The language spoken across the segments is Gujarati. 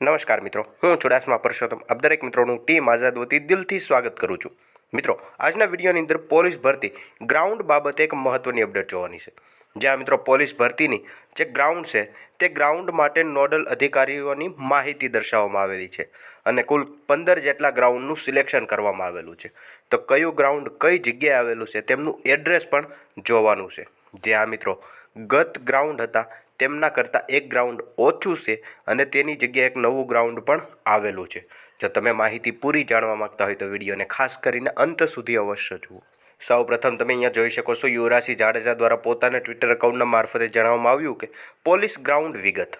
નમસ્કાર મિત્રો, હું ચુડાસમા પરસોત્તમ. આપ દરેક મિત્રોનું ટીમ આઝાદ વતી દિલથી સ્વાગત કરું છું. મિત્રો, આજના વિડીયોની અંદર પોલીસ ભરતી ગ્રાઉન્ડ બાબતે એક મહત્ત્વની અપડેટ જોવાની છે. જ્યાં મિત્રો પોલીસ ભરતીની જે ગ્રાઉન્ડ છે, તે ગ્રાઉન્ડ માટે નોડલ અધિકારીઓની માહિતી દર્શાવવામાં આવેલી છે અને કુલ પંદર જેટલા ગ્રાઉન્ડનું સિલેક્શન કરવામાં આવેલું છે. તો કયું ગ્રાઉન્ડ કઈ જગ્યાએ આવેલું છે, તેમનું એડ્રેસ પણ જોવાનું છે. જે આ મિત્રો ગત ગ્રાઉન્ડ હતા. તેમના કરતાં એક ગ્રાઉન્ડ ઓછું છે અને તેની જગ્યાએ એક નવું ગ્રાઉન્ડ પણ આવેલું છે. જો તમે માહિતી પૂરી જાણવા માગતા હોય તો વિડીયોને ખાસ કરીને અંત સુધી અવશ્ય જુઓ. સૌ પ્રથમ તમે અહીંયા જોઈ શકો છો યુવરાજસિંહ જાડેજા દ્વારા પોતાના ટ્વિટર એકાઉન્ટના મારફતે જણાવવામાં આવ્યું કે પોલીસ ગ્રાઉન્ડ વિગત.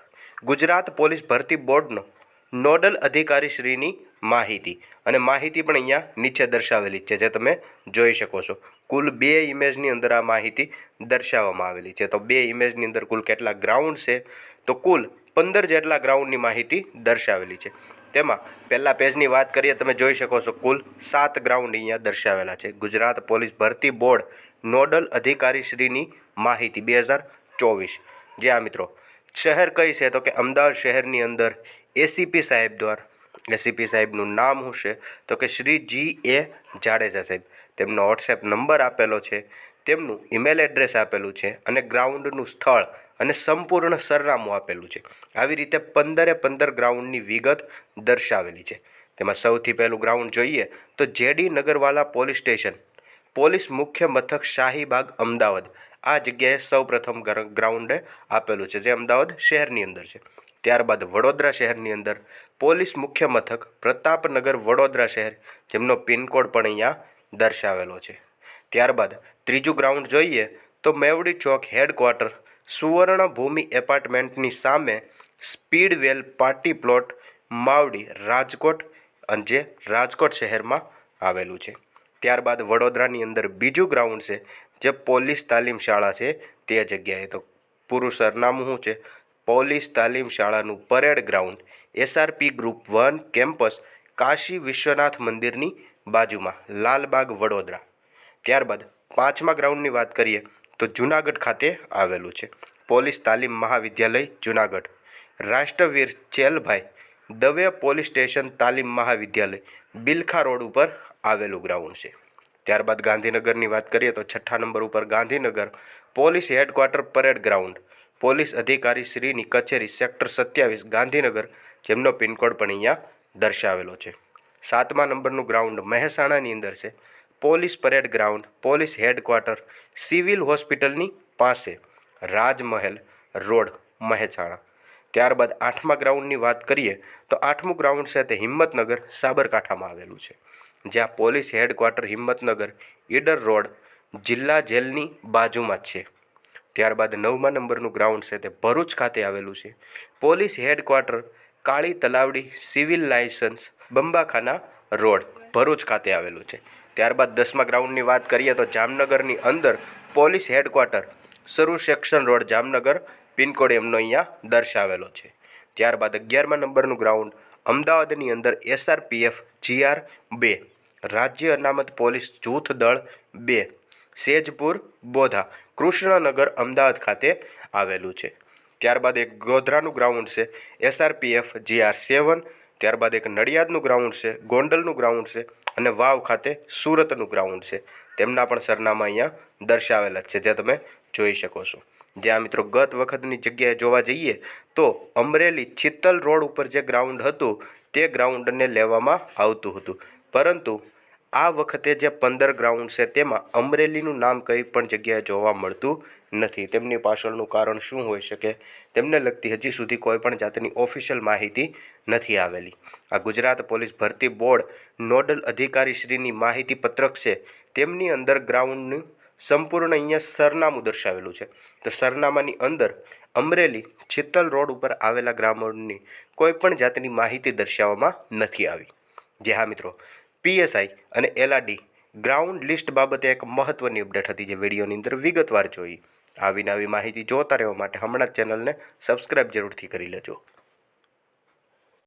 ગુજરાત પોલીસ ભરતી બોર્ડનો નોડલ અધિકારીશ્રીની માહિતી. અને માહિતી પણ અહીંયા નીચે દર્શાવેલી છે, જે તમે જોઈ શકો છો. કુલ બે ઇમેજની અંદર આ માહિતી દર્શાવવામાં આવેલી છે. તો બે ઇમેજની અંદર કુલ કેટલા ગ્રાઉન્ડ છે? તો કુલ પંદર જેટલા ગ્રાઉન્ડની માહિતી દર્શાવેલી છે. તેમાં પહેલા પેજની વાત કરીએ, તમે જોઈ શકો છો કુલ સાત ગ્રાઉન્ડ અહીંયા દર્શાવેલા છે. ગુજરાત પોલીસ ભરતી બોર્ડ નોડલ અધિકારીશ્રીની માહિતી, બે હજાર ચોવીસ. જે આ મિત્રો શહેર કઈ છે? તો કે અમદાવાદ શહેરની અંદર એસીપી સાહેબ દ્વારા એસીપી સાહેબનું નામ શું છે? તો કે શ્રી જી એ જાડેજા સાહેબ. તેમનો વોટ્સએપ નંબર આપેલો છે. તેમનું ઈમેલ એડ્રેસ આપેલું છે અને ગ્રાઉન્ડનું સ્થળ અને સંપૂર્ણ સરનામું આપેલું છે. આવી રીતે પંદરે પંદર ગ્રાઉન્ડની વિગત દર્શાવેલી છે. તેમાં સૌથી પહેલું ગ્રાઉન્ડ જોઈએ તો JD Nagarwala police station. Police મુખ્ય મથક શાહીબાગ, અમદાવાદ. આ જગ્યાએ સૌપ્રથમ ગ્ર- ગ્રાઉન્ડે આપેલું છે, જે અમદાવાદ શહેરની અંદર છે. ત્યારબાદ વડોદરા શહેરની અંદર. પોલીસ મુખ્ય મથક પ્રતાપનગર વડોદરા શહેર, જેમનો પિનકોડ પણ અહીંયા દર્શાવેલો છે. ત્યારબાદ ત્રીજું ગ્રાઉન્ડ જોઈએ તો મેવડી ચોક હેડક્વાર્ટર સુવર્ણભૂમિ એપાર્ટમેન્ટની સામે Speedwell party plot Mavdi Rajkot અને જે રાજકોટ શહેરમાં આવેલું છે. ત્યારબાદ વડોદરાની અંદર બીજું ગ્રાઉન્ડ છે, જે પોલીસ તાલીમ શાળા છે તે જગ્યાએ. તો પૂરું સરનામું શું છે? પોલીસ તાલીમ શાળાનું parade ground SRP group one campus, Kashi Vishwanath મંદિરની બાજુમાં, લાલબાગ, વડોદરા. ત્યારબાદ પાંચમા ગ્રાઉન્ડની વાત કરીએ, તો જુનાગઢ ખાતે આવેલું છે. પોલીસ તાલીમ મહાવિદ્યાલય, જુનાગઢ. રાષ્ટ્રવીર ચેલભાઈ, દવે પોલીસ સ્ટેશન તાલીમ મહાવિદ્યાલય, બિલખા રોડ ઉપર આવેલું ગ્રાઉન્ડ છે. ત્યારબાદ ગાંધીનગરની વાત કરીએ, તો છઠ્ઠા નંબર ઉપર Gandhinagar police headquarter parade ground police અધિકારી શ્રીની કચેરી સેક્ટર સત્યાવીસ ગાંધીનગર, જેમનો પિનકોડ પણ અહીંયા દર્શાવેલો છે. સાતમા નંબરનું ગ્રાઉન્ડ મહેસાણાની અંદર છે. Police parade ground, police headquarter, civil હોસ્પિટલની પાસે રાજમહેલ રોડ, મહેસાણા. ત્યારબાદ આઠમા ગ્રાઉન્ડની વાત કરીએ, તો આઠમું ગ્રાઉન્ડ છે તે હિંમતનગર, સાબરકાંઠામાં આવેલું છે. જ્યાં police headquarter Himmatnagar, Idar road જિલ્લા જેલની બાજુમાં જ છે. ત્યારબાદ નવમા નંબરનું ગ્રાઉન્ડ છે તે ભરૂચ ખાતે આવેલું છે. Police headquarter, Kali Talavadi, civil license, Bambakhana road Bharuch ખાતે આવેલું છે. ત્યારબાદ દસમા ગ્રાઉન્ડની વાત કરીએ તો જામનગરની અંદર police headquarter Saru section road Jamnagar pincode એમનો અહીંયા દર્શાવેલો છે. ત્યારબાદ અગિયારમા નંબરનું ગ્રાઉન્ડ અમદાવાદની અંદર એસઆરપીએફ જીઆર બે, રાજ્ય અનામત પોલીસ જૂથ દળ બે, સેજપુર બોધા કૃષ્ણનગર અમદાવાદ ખાતે આવેલું છે. ત્યારબાદ એક ગોધરાનું ગ્રાઉન્ડ છે એસઆરપીએફ જીઆર સેવન. ત્યારબાદ એક નડિયાદનું ગ્રાઉન્ડ છે, ગોંડલનું ગ્રાઉન્ડ છે અને વાવ ખાતે સુરતનું ગ્રાઉન્ડ છે. તેમના પણ સરનામા અહીંયા દર્શાવેલા છે, જે તમે જોઈ શકો છો. જ્યાં મિત્રો ગત વખતની જગ્યાએ જોવા જઈએ તો અમરેલી ચિત્તલ રોડ ઉપર જે ગ્રાઉન્ડ હતું, તે ગ્રાઉન્ડને લેવામાં આવતું હતું. પરંતુ આ વખતે જે પંદર ગ્રાઉન્ડ છે તેમાં અમરેલીનું નામ કંઈ પણ જગ્યાએ જોવા મળતું નથી. તેમની પાછળનું કારણ શું હોઈ શકે? તેમને લગતી હજી સુધી કોઈ પણ જાતની ઓફિશિયલ માહિતી નથી આવેલી. આ ગુજરાત પોલીસ ભરતી બોર્ડ નોડલ અધિકારીશ્રીની માહિતી પત્રક છે. તેમની અંદર ગ્રાઉન્ડનું સંપૂર્ણ અહીંયા સરનામું દર્શાવેલું છે. તો સરનામાની અંદર અમરેલી ચિત્તલ રોડ ઉપર આવેલા ગ્રાઉન્ડની કોઈ પણ જાતની માહિતી દર્શાવવામાં નથી આવી. જે હા મિત્રો પીએસઆઈ અને એલઆરડી ગ્રાઉન્ડ લિસ્ટ બાબતે એક મહત્ત્વની અપડેટ હતી જે વિડીયોની અંદર વિગતવાર જોઈ. આવી નવી માહિતી જોતા રહેવા માટે હમણાં જ ચેનલને સબસ્ક્રાઇબ જરૂરથી કરી લેજો.